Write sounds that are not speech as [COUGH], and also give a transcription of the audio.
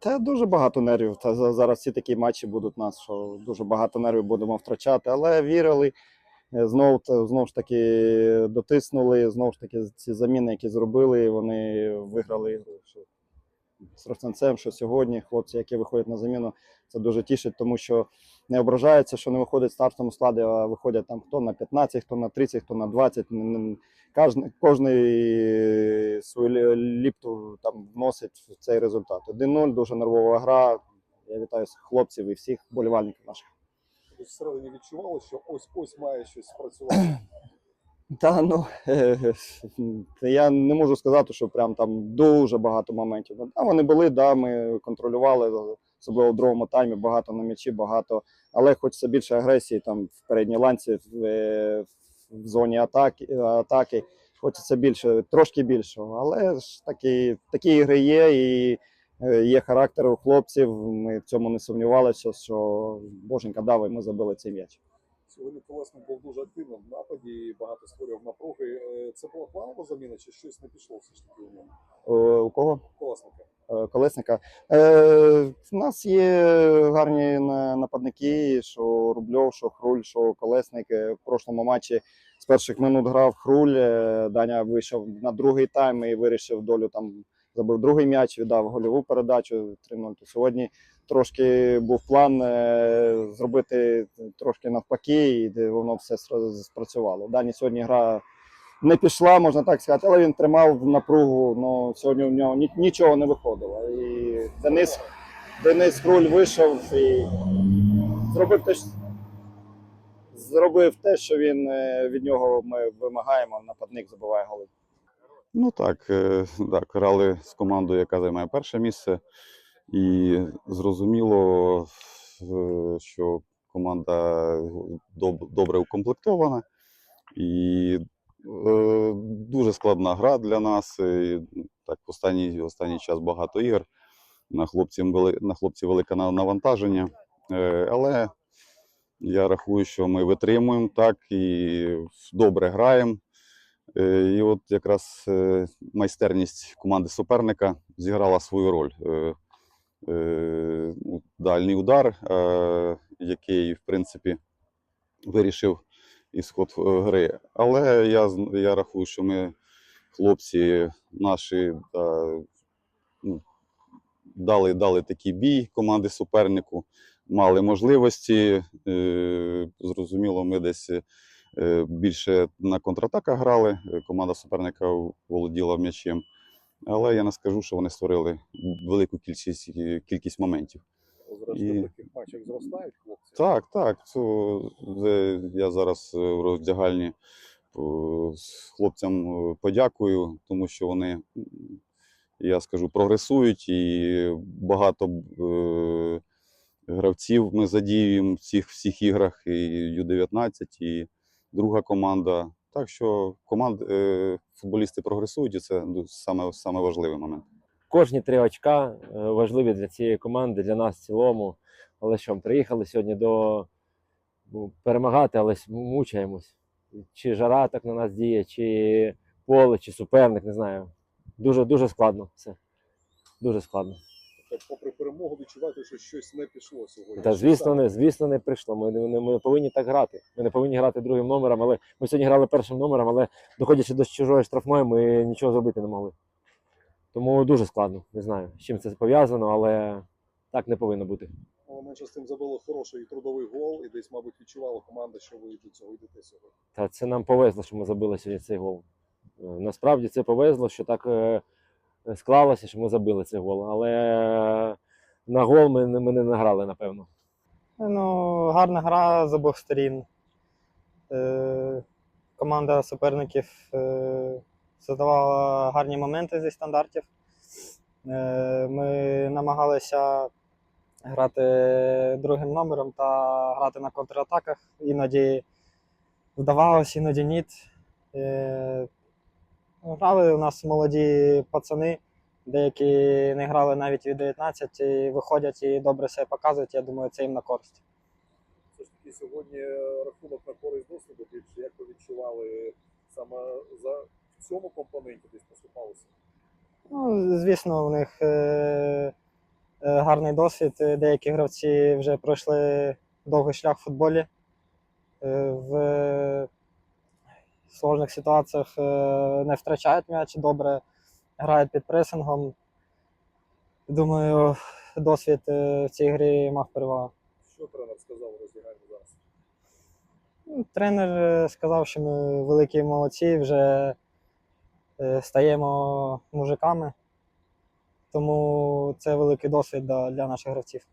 Та дуже багато нервів. Та зараз всі такі матчі будуть у нас, що дуже багато нервів будемо втрачати. Але вірили, Знову знов, ж таки дотиснули, знов ж таки ці заміни, які зробили, вони виграли ігру. З Ростенцем, що сьогодні хлопці, які виходять на заміну, це дуже тішить, тому що не ображаються, що не виходять в стартовому складі, а виходять там хто на 15, хто на 30, хто на 20. Н- н- Кожен, кожний свою ліпту там вносить в цей результат. 1-0, дуже нервова гра. Я вітаю хлопців і всіх болівальників наших. Всередині відчували, що ось ось має щось спрацювати. Та ну [LAUGHS] я не можу сказати, що прям там дуже багато моментів. Та вони були, да, ми контролювали, особливо в другому таймі, багато на м'ячі, багато. Але хочеться більше агресії там в передній ланці, в, е, в зоні атаки, атаки. Хочеться більше, трошки більшого. Але ж такі, такі ігри є, і е, є характер у хлопців. Ми в цьому не сумнівалися, що Боженька дав, і ми забили цей м'яч. Сьогодні Колесник був дуже активним в нападі, і багато створював напруги. Е, Це була планова заміна, чи щось не пішло все ж таки у ньому? Е, У кого? Колесника. е, колесника. Е, в нас є гарні нападники, що Рубльов, що Хруль, що Колесник. В прошлому матчі з перших минут грав Хруль. Даня вийшов на другий тайм і вирішив долю там. Забив другий м'яч, віддав гольову передачу 3-0. Сьогодні трошки був план е, зробити трошки навпаки, і воно все спрацювало. Дані сьогодні гра не пішла, можна так сказати, але він тримав напругу. Ну сьогодні у нього нічого не виходило. І Денис, Денис Круль вийшов і зробив те, зробив те, що він е, від нього ми вимагаємо. Нападник забиває голи. Ну так, е, так, грали з командою, яка займає перше місце, і зрозуміло, е, що команда добре укомплектована, і е, дуже складна гра для нас. І, так, останній, останній час багато ігор. На хлопців, на хлопців велике на- навантаження. Е, Але я рахую, що ми витримуємо так і добре граємо. Е, І от якраз е, майстерність команди суперника зіграла свою роль. Е, ну, Дальній удар, який, в принципі, вирішив ісход гри. Але я, я рахую, що ми, хлопці наші, ну, дали, дали такий бій команди супернику, мали можливості. Зрозуміло, ми десь більше на контратаках грали. е, Команда суперника володіла м'ячем. Але я не скажу, що вони створили велику кількість, кількість моментів. Зрештою, І- таких матчах зростають хлопці. Так, так. То, е, я зараз е, в роздягальні е, з хлопцям е, подякую, тому що вони, я скажу, прогресують і багато е, гравців ми задіюємо в цих всіх іграх, і Ю-19, і друга команда. Так що команд, е, футболісти прогресують, і це саме, саме важливий момент. Кожні три очка е, важливі для цієї команди, для нас в цілому. Але що, приїхали сьогодні до ну, перемагати, але мучаємось. Чи жара так на нас діє, чи поле, чи суперник, не знаю. Дуже дуже складно все. Дуже складно. Тобто, попри перемогу, відчуваєте, що щось не пішло сьогодні. Та звісно, не звісно, не прийшло. Ми не, не- ми не повинні так грати. Ми не повинні грати другим номером, але ми сьогодні грали першим номером, але доходячи до чужої штрафної, ми нічого зробити не могли. Тому дуже складно. Не знаю, з чим це пов'язано, але так не повинно бути. Але менше з тим забили хороший і трудовий гол, і десь, мабуть, відчувала команда, що ви до цього йдете сьогодні. Та це нам повезло, що ми забили сьогодні цей гол. Е, Насправді це повезло, що так е, склалося, що ми забили цей гол. Але на гол ми, ми не награли, напевно. Ну, гарна гра з обох сторін. Е, команда суперників е, задавала гарні моменти зі стандартів. Е, ми намагалися грати другим номером та грати на контратаках. Іноді вдавалося, іноді ні. Е, грали у нас молоді пацани, деякі не грали навіть від 19 і виходять і добре себе показують. Я думаю, це їм на користь. Все ж таки сьогодні рахунок на користь досвіду більше. Як ви відчували саме за в цьому компоненті десь поступалося? Ну, звісно, у них е, е, гарний досвід. Е, Деякі гравці вже пройшли довгий шлях в футболі. Е, В сложних ситуаціях е, не втрачають м'яч, добре грають під пресингом. Думаю, досвід е, в цій грі мав перевагу. Що тренер сказав у роздягальні зараз? Ну, Тренер е, сказав, що ми великі молодці, вже стаємо мужиками. Тому це великий досвід для наших гравців.